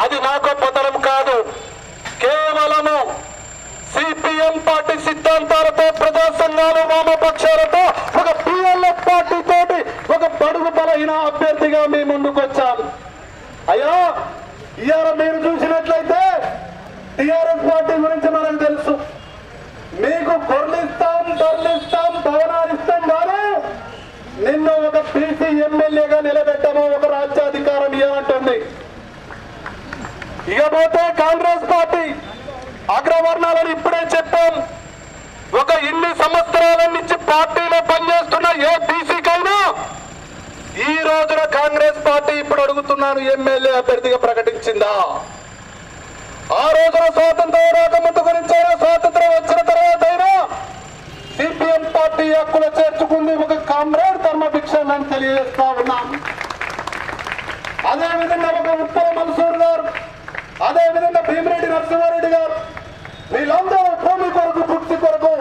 అది నాకు పతనం కాదు. కేవలము సిపిఎం పార్టీ సిద్ధాంతాలతో ప్రజా సంఘాలు వామపక్షాలతో ఒక పిఎల్ఎఫ్ పార్టీ తోటి ఒక బడుగు బలహీన అభ్యర్థిగా మీ ముందుకు వచ్చాను అయ్యా ఇవాళ మీరు చూసినట్లయితే టిఆర్ఎస్ పార్టీ గురించి మనకు తెలుసు. మీకు గొర్రెలిస్తాం దొర్లిస్తాం భవనాలు ఇస్తాం కానీ నిన్ను ఒక పీసీ ఎమ్మెల్యేగా నిలబెట్టము ఒక రాజ్యాధికారం ఇవ్వాలంటుంది ఇకపోతే కాంగ్రెస్ పార్టీ అగ్రవర్ణాలను ఇప్పుడే చెప్పాం. ఒక ఇన్ని సంవత్సరాల నుంచి పార్టీలో పనిచేస్తున్న ఏ బీసీకైనా ఈ రోజున కాంగ్రెస్ పార్టీ ఇప్పుడు అడుగుతున్నాను ఎమ్మెల్యే అభ్యర్థిగా ప్రకటించిందా? ఆ రోజున స్వాతంత్ర రాకముందు గురించి అయినా స్వాతంత్రం వచ్చిన తర్వాత అయినా సిపిఎం పార్టీ హక్కులు చేర్చుకుంది ఒక కామ్రేడ్ ధర్మభిక్ష అని తెలియజేస్తా ఉన్నాం అదే విధంగా ఒక ఉత్తర మనసు అదే విధంగా భీమిరెడ్డి నరసింహారెడ్డి గారు వీళ్ళందరూ భూమి కొరకు భుక్తి కొరకు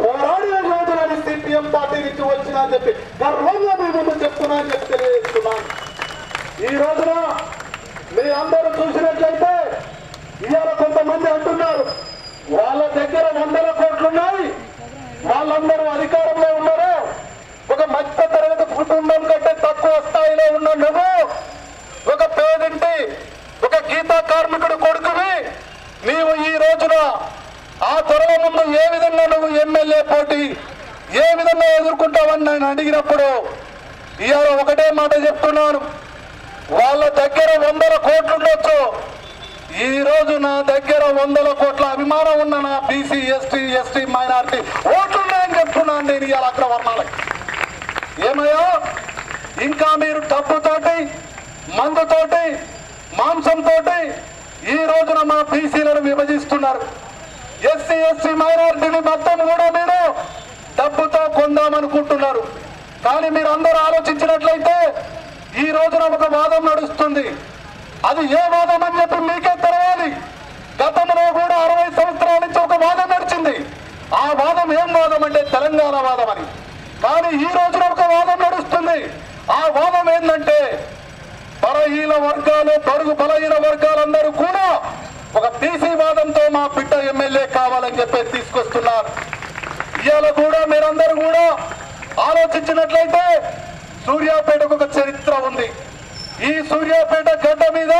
పోరాడిన రోజులని సిపిఎం పార్టీ నుంచి వచ్చినా అని చెప్పి గర్వంగా మీ ముందు చెప్తున్నా అని చెప్పి తెలియజేస్తున్నాను. ఈ రోజున మీ అందరూ చూసినట్లయితే ఇవాళ కొంతమంది అంటున్నారు వాళ్ళ దగ్గర వందల కోట్లున్నాయి వాళ్ళందరూ అధికారంలో ఉన్నారు ఒక మధ్య తరగతి కుటుంబం కంటే తక్కువ స్థాయిలో ఉన్న నువ్వు ఒక పేదింటి ఒక గీతా కార్మికుడు కొడుకువి నీవు ఈ రోజున ఆ త్వరలో ముందు ఏ విధంగా నువ్వు ఎమ్మెల్యే పోటీ ఏ విధంగా ఎదుర్కొంటామని నేను అడిగినప్పుడు ఇవాళ ఒకటే మాట చెప్తున్నాను. వాళ్ళ దగ్గర వందల కోట్లు ఉండొచ్చు. ఈ నా దగ్గర వందల కోట్ల అభిమానం ఉన్న నా B C S T S T minority ఓట్లున్నాయని చెప్తున్నాను నేను ఇవాళ అగ్రవర్ణాలకి ఏమయ్యా? ఇంకా మీరు డబ్బుతోటి మందుతోటి మాంసంతో ఈ రోజున మా బీసీలను విభజిస్తున్నారు. ఎస్సీ ఎస్టీ మైనార్టీని మొత్తం కూడా మీరు డబ్బుతో కొందామనుకుంటున్నారు. కానీ మీరు అందరూ ఆలోచించినట్లయితే ఈ రోజున ఒక వాదం నడుస్తుంది. అది ఏ వాదం అని చెప్పి మీకే తెలవాలి. గతంలో కూడా అరవై సంవత్సరాల నుంచి ఒక వాదం నడిచింది. ఆ వాదం ఏం వాదం అంటే తెలంగాణ వాదం అని. కానీ ఈ రోజున ఒక వాదం నడుస్తుంది. ఆ వాదం ఏంటంటే బలహీన వర్గాలు పరుగు బలహీన వర్గాలందరూ కూడా ఒక బీసీ వాదంతో మా బిడ్డ ఎమ్మెల్యే కావాలని చెప్పి తీసుకొస్తున్నారు. ఇవాళ కూడా మీరందరూ కూడా ఆలోచించినట్లయితే సూర్యాపేటకు ఒక చరిత్ర ఉంది. ఈ సూర్యాపేట గడ్డ మీద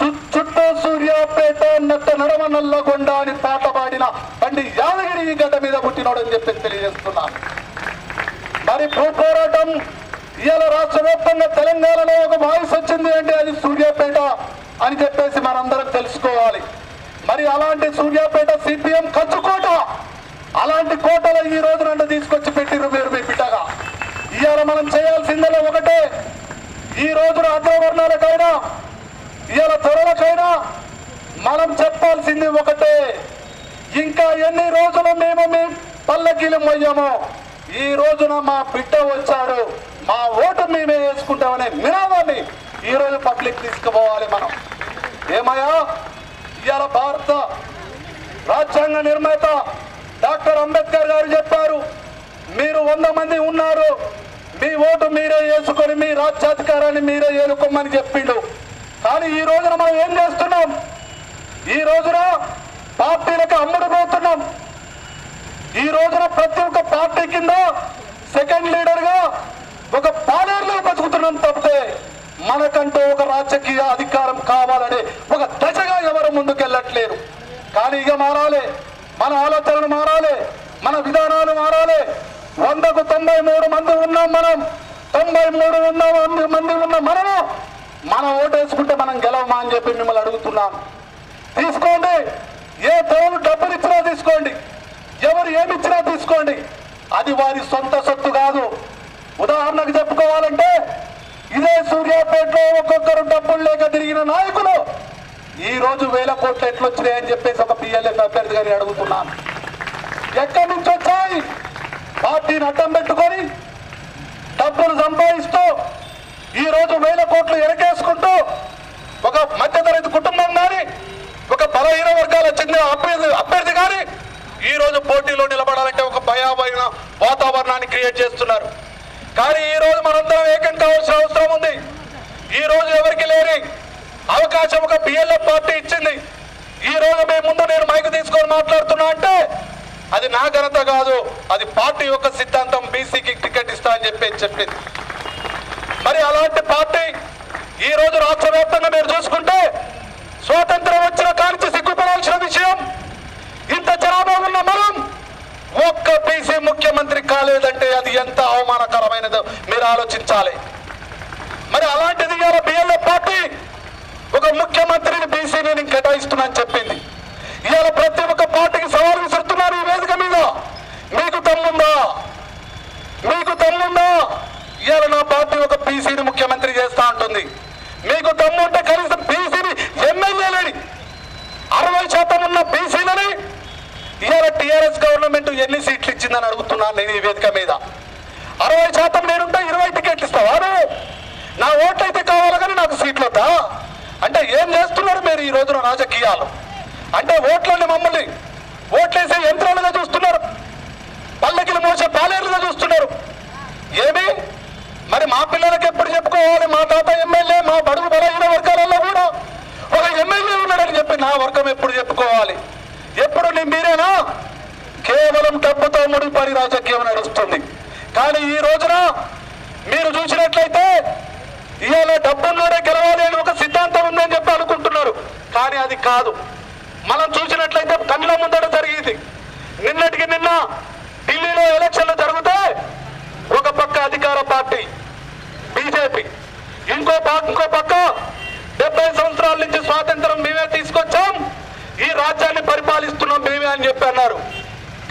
చు- చుట్టూ సూర్యాపేట నట్ట నడమ నల్లగొండ అని పాట పాడిన పండి యాదగిరి ఈ గడ్డ మీద పుట్టినోడని చెప్పి తెలియజేస్తున్నాను. మరి భూ పోరాటం ఇవాళ రాష్ట్ర వ్యాప్తంగా తెలంగాణలో ఒక వాయిస్ వచ్చింది అంటే అది సూర్యాపేట అని చెప్పేసి మనందరం తెలుసుకోవాలి. మరి అలాంటి సూర్యాపేట సిపిఎం కంచుకోట అలాంటి కోటలో ఈ రోజు నన్ను తీసుకొచ్చి పెట్టిర్రు మీరు మీ బిడ్డగా ఇవాళ మనం చేయాల్సిందల్లా ఒకటే ఈ రోజున అగ్రవర్ణాలకైనా ఇవాళ త్వరలకైనా మనం చెప్పాల్సింది ఒకటే. ఇంకా ఎన్ని రోజులు మేము మీ పల్లకీలు మొయ్యము ఈ రోజున మా బిడ్డ వచ్చారు మా ఓటు మేమే వేసుకుంటామనే నినాదాన్ని ఈ రోజు పబ్లిక్ తీసుకుపోవాలి మనం. ఏమయ్యా? ఇవాళ భారత రాజ్యాంగ నిర్మాత డాక్టర్ అంబేద్కర్ గారు చెప్పారు మీరు వంద మంది ఉన్నారు మీ ఓటు మీరే వేసుకొని మీ రాజ్యాధికారాన్ని మీరే ఏలుకోమని చెప్పిండు. కానీ ఈ రోజున మనం ఏం చేస్తున్నాం? ఈ రోజున పార్టీలకు అమ్ముడుపోతున్నాం ఈ రోజున ప్రతి ఒక్క పార్టీ కింద సెకండ్ లీడర్గా ఒక పాలేరులో బతుకుతున్నాం తప్పితే మనకంటూ ఒక రాజకీయ అధికారం కావాలని ఒక దశగా ఎవరు ముందుకెళ్ళట్లేరు. కానీ ఇక మారాలి. మన ఆలోచనలు మారాలి. మన విధానాలు మారాలి. వందకు తొంభై మూడు మంది ఉన్నాం మనం. తొంభై మూడు ఉన్న మంది మంది ఉన్న మనము. మనం ఓటేసుకుంటే మనం గెలవమా అని చెప్పి మిమ్మల్ని అడుగుతున్నాను. తీసుకోండి. ఏ దేవుడు డబ్బులు ఇచ్చినా తీసుకోండి. ఎవరు ఏమిచ్చినా తీసుకోండి. అది వారి సొంత సొత్తు కాదు. ఉదాహరణకు చెప్పుకోవాలంటే ఇదే సూర్యాపేటలో ఒక్కొక్కరు డబ్బులు లేక తిరిగిన నాయకులు. ఈ రోజు వేల కోట్లు ఎట్లొచ్చినాయని చెప్పేసి ఒక పిఎల్ఎస్ అభ్యర్థి గారిని అడుగుతున్నాను. ఎక్కడి నుంచి వచ్చాయి? పార్టీని అడ్డం పెట్టుకొని డబ్బులు సంపాదిస్తూ ఈ రోజు వేల కోట్లు ఎరకేసుకుంటూ ఒక మధ్యతరగతి కుటుంబం కానీ ఒక బలహీన వర్గాలకు చెందిన అభ్యర్థి అభ్యర్థి కానీ ఈ రోజు పోటీలో నిలబడాలంటే ఒక భయాభయన వాతావరణాన్ని క్రియేట్ చేస్తున్నారు. కానీ ఈ రోజు మనందరం ఏకం కావాల్సిన అవసరం ఉంది. ఈ రోజు ఎవరికి లేని అవకాశం ఒక బిఎల్ఎఫ్ పార్టీ ఇచ్చింది. ఈ రోజు మీ ముందు నేను మైకు తీసుకొని మాట్లాడుతున్నా అంటే అది నా ఘనత కాదు అది పార్టీ యొక్క సిద్ధాంతం బీసీకి టికెట్ ఇస్తా అని చెప్పి చెప్పింది. మరి అలాంటి పార్టీ ఈ రోజు రాష్ట్ర వ్యాప్తంగా మీరు చూసుకుంటే స్వాతంత్రం వచ్చిన కానించి సిగ్గుపడాల్సిన విషయం. ఇంత జనాభా ఉన్న మనం ఒక్క బీసీ ముఖ్యమంత్రి కాలేదంటే అది ఎంత అవమానకరమైనదో మీరు ఆలోచించాలి. మరి అలాంటిది ఇవాళ బిఎల్ఏ పార్టీ ఒక ముఖ్యమంత్రిని బీసీని నేను కేటాయిస్తున్నాను చెప్పింది. ఇవాళ ప్రతి ఒక్క పార్టీకి సవాల్ విసురుతున్నారు ఈ వేదిక మీద. మీకు తమ్ముందా మీకు దమ్ముందా ఇవాళ నా పార్టీ ఒక బీసీని ముఖ్యమంత్రి చేస్తా ఉంటుంది మీకు దమ్ము ఉంటే కనీసం బీసీని ఎమ్మెల్యేలని అరవై శాతం ఉన్న బీసీలని ఇవాళ టీఆర్ఎస్ గవర్నమెంట్ ఎన్ని సీట్లు ఇచ్చిందని అడుగుతున్నాను నేను ఈ వేదిక మీద. అరవై శాతం నేనుంటే ఇరవై టికెట్లు ఇస్తావా నా ఓట్లు అయితే కావాలి కానీ నాకు సీట్లు వద్దా? అంటే ఏం చేస్తున్నారు మీరు ఈ రోజున రాజకీయాలు? అంటే ఓట్లని మమ్మల్ని ఓట్లేసే యంత్రాలుగా చూస్తున్నారు. పల్లకిలు మోసే పాలేరుగా చూస్తున్నారు. ఏమి? మరి మా పిల్లలకి ఎప్పుడు చెప్పుకోవాలి? మా తాత ఎమ్మెల్యే మా బడుగు బలహీన వర్గాలలో కూడా ఒక ఎమ్మెల్యే ఉన్నాడని చెప్పి నా వర్గం ఎప్పుడు చెప్పుకోవాలి? ఎప్పుడు నేను మీరేనా? కేవలం డబ్బుతో ముడిపడి రాజకీయం నడుస్తుంది. కానీ ఈ రోజున మీరు చూసినట్లయితే ఇవాళ డబ్బున్నోడే గెలవాలి అని ఒక సిద్ధాంతం ఉందని చెప్పి అనుకుంటున్నారు. కానీ అది కాదు. మనం చూసినట్లయితే కళ్ళ ముందర జరిగింది. నిన్నటికి నిన్న ఢిల్లీలో ఎలక్షన్లు జరిగితే ఒక పక్క అధికార పార్టీ బీజేపీ ఇంకో పక్క ఇంకో పక్క డెబ్బై సంవత్సరాల నుంచి స్వాతంత్రం మేమే తీసుకొచ్చాం. ఈ రాజ్యాన్ని పరిపాలిస్తున్నాం మేమే అని చెప్పి అన్నారు.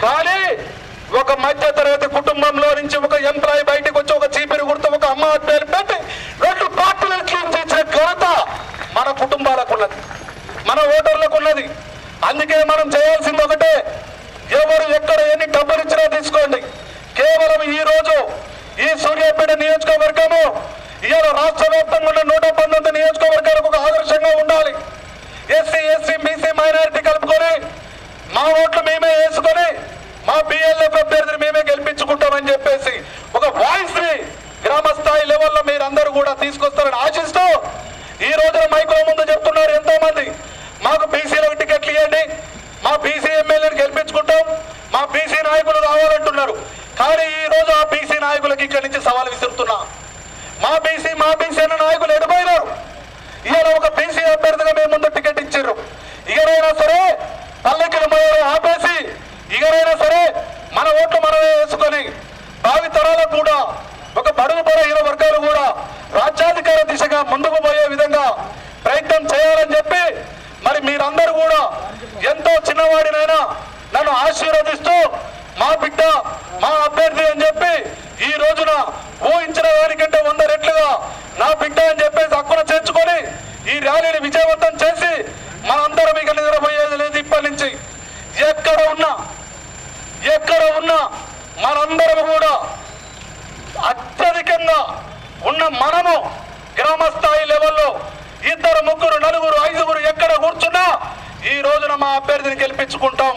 కానీ ఒక మధ్య తరగతి కుటుంబంలో నుంచి ఒక ఎంప్లాయీ బయటకు వచ్చి ఒక చీపిరి గుర్తు ఒక అమ్మ పేరు పెట్టి రెండు పార్టీలను క్లీన్ చేసిన ఘనత మన కుటుంబాలకు ఉన్నది మన ఓటర్లకు ఉన్నది అందుకే మనం చేయాల్సింది ఒకటే ఎవరు ఎక్కడ ఎన్ని డబ్బులు ఇచ్చినా తీసుకోండి కేవలం ఈ రోజు ఈ సూర్యాపేట నియోజకవర్గము ఇవాళ రాష్ట్ర వ్యాప్తంగా ఉన్న నూట పంతొమ్మిది నియోజకవర్గాలకు ఒక ఆదర్శంగా ఉండాలి ఎస్సీ ఎస్సీ బీసీ మైనారిటీ కలుపుకొని మా ఓట్లు మేమే వేసుకొని మా బిఎల్ఎఫ్ అభ్యర్థిని మేమే గెలిపించుకుంటామని చెప్పేసి ఒక వాయిస్ని గ్రామ స్థాయి లెవెల్లో మీరు అందరూ కూడా తీసుకొస్తారని ఆశిస్తూ ఈ రోజున మైకుల ముందు చెప్తున్నారు ఎంతో మంది మాకు బీసీలకు టికెట్లు ఇవ్వండి. మా బీసీ ఎమ్మెల్యేని గెలిపించుకుంటాం. మా బీసీ నాయకులు రావాలంటున్నారు. కానీ ఈ రోజు ఆ బీసీ నాయకులకి ఇక్కడి నుంచి సవాల్ విసురుతున్నా. మా బీసీ మా బీసీ అన్న నాయకులు ఎడిపోయినారు. ఇవాళ ఒక బీసీ అభ్యర్థిగా మేము ముందు టికెట్ ఇచ్చారు. ఇకనైనా సరే పల్లెకిల మోయలు ఆపేసి ఇకనైనా సరే మన ఓట్లు మనమే వేసుకొని భావి తరాలకు కూడా ఒక బడుగు బలహీన వర్గాలు కూడా రాజ్యాధికార దిశగా ముందు పోయే విధంగా ప్రయత్నం చేయాలని చెప్పి మరి మీరందరూ కూడా ఎంతో చిన్నవాడినైనా నన్ను ఆశీర్వదిస్తూ మా బిడ్డ మా అభ్యర్థి అని చెప్పి ఈ రోజున ఊహించిన దానికంటే వంద రెట్లుగా నా బిడ్డ అని చెప్పేసి హక్కున చేర్చుకొని ఈ ర్యాలీని విజయవంతం చేసి మనందరం ఇక నిద్రపోయేది లేదు ఇప్పటి నుంచి ఎక్కడ ఉన్నా ఎక్కడ ఉన్నా మనందరం కూడా అత్యధికంగా ఉన్న మనము గ్రామ స్థాయి లెవెల్లో ఇద్దరు ముగ్గురు నలుగురు ఐదుగురు ఎక్కడ కూర్చున్నా ఈ రోజున మా అభ్యర్థిని గెలిపించుకుంటాం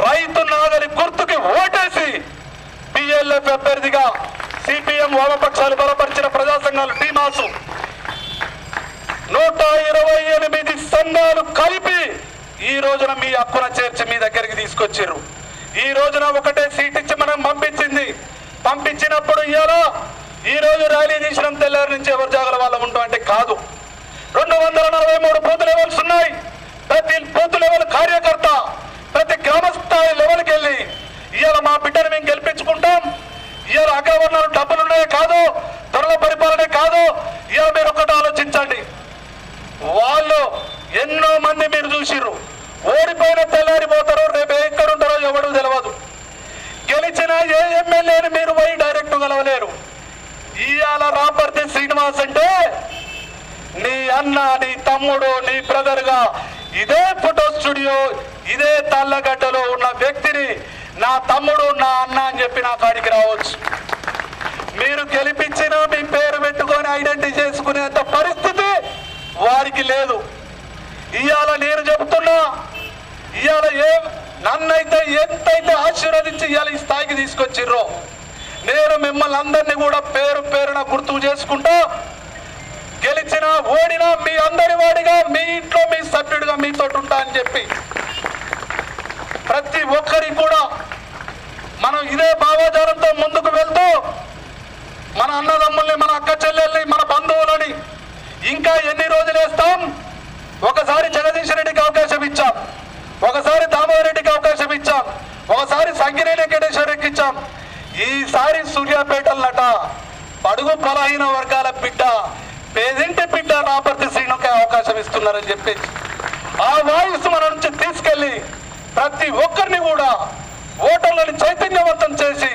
రైతు నాగరి గుర్తుకి ఓటేసి బిఎల్ఎఫ్ అభ్యర్థిగా సిపిఎం వామపక్షాలు బలపరిచిన ప్రజా సంఘాలు టీమాసు నూట ఇరవై ఎనిమిది సంఘాలు కలిపి ఈ రోజున మీ హక్కున చేర్చి మీ దగ్గరికి తీసుకొచ్చారు ఈ రోజున ఒకటే సీట్ ఇచ్చి మనం పంపించింది. పంపించినప్పుడు ఇవాళ ఈ రోజు ర్యాలీ తీసిన తెల్లారి నుంచి ఎవరు జాగల వాళ్ళ ఉంటాం అంటే కాదు. రెండు వందల నలభై మూడు బూత్ లెవెల్స్ ఉన్నాయి. ప్రతి బూత్ లెవెల్ కార్యకర్త ప్రతి గ్రామ స్థాయి లెవెల్కి వెళ్ళి ఇవాళ మా బిడ్డను మేము ఇవాళ అగ్రవర్ణాలు డబ్బులున్నాయే కాదు ధరల పరిపాలనే కాదు. ఇవాళ మీరు ఒకటి ఆలోచించండి. వాళ్ళు ఎన్నో మంది మీరు చూసిర్రు. ఓడిపోయిన తెల్లారిపోతారు రేపు ఎక్కడ ఉంటారో ఎవడు తెలియదు గెలిచిన ఏ ఎమ్మెల్యేని మీరు పోయి డైరెక్ట్ గెలవలేరు ఇవాళ రాపర్తి శ్రీనివాస్ అంటే నీ అన్న నీ తమ్ముడు నీ బ్రదర్గా ఇదే ఫోటో స్టూడియో ఇదే తల్లగడ్డలో ఉన్న వ్యక్తిని నా తమ్ముడు నా అన్న అని చెప్పి నా కాడికి రావచ్చు. మీరు గెలిపించిన మీ పేరు పెట్టుకొని ఐడెంటిటీ చేసుకునేంత పరిస్థితి వారికి లేదు. ఇవాళ నేను చెబుతున్నా ఇవాళ ఏ నన్నైతే ఎంతైతే ఆశీర్వదించి ఇవాళ ఈ స్థాయికి తీసుకొచ్చిర్రో నేను మిమ్మల్ని అందరినీ కూడా పేరు పేరున గుర్తు చేసుకుంటా గెలిచినా ఓడినా మీ అందరి వాడిగా మీ ఇంట్లో మీ సభ్యుడిగా మీతో ఉంటా అని చెప్పి ప్రతి ఒక్కరికి కూడా మనం ఇదే భావాజాలంతో ముందుకు వెళ్తూ మన అన్నదమ్ముల్ని మన అక్క చెల్లెల్ని మన బంధువులని ఇంకా ఎన్ని రోజులు వేస్తాం? ఒకసారి జగదీష్ రెడ్డికి అవకాశం ఇచ్చాం. ఒకసారి దామోదర్ రెడ్డికి అవకాశం ఇచ్చాం. ఒకసారి సంగిరి వెంకటేశ్వరకి ఇచ్చాం. ఈసారి సూర్యాపేటలట పడుగు బలహీన వర్గాల బిడ్డ పేదింటి బిడ్డ రాపర్తి శ్రీనుకే అవకాశం ఇస్తున్నారని చెప్పేసి ఆ వాయిస్ మన నుంచి తీసుకెళ్ళి ప్రతి ఒక్కరిని కూడా ఓటర్లను చైతన్యవంతం చేసి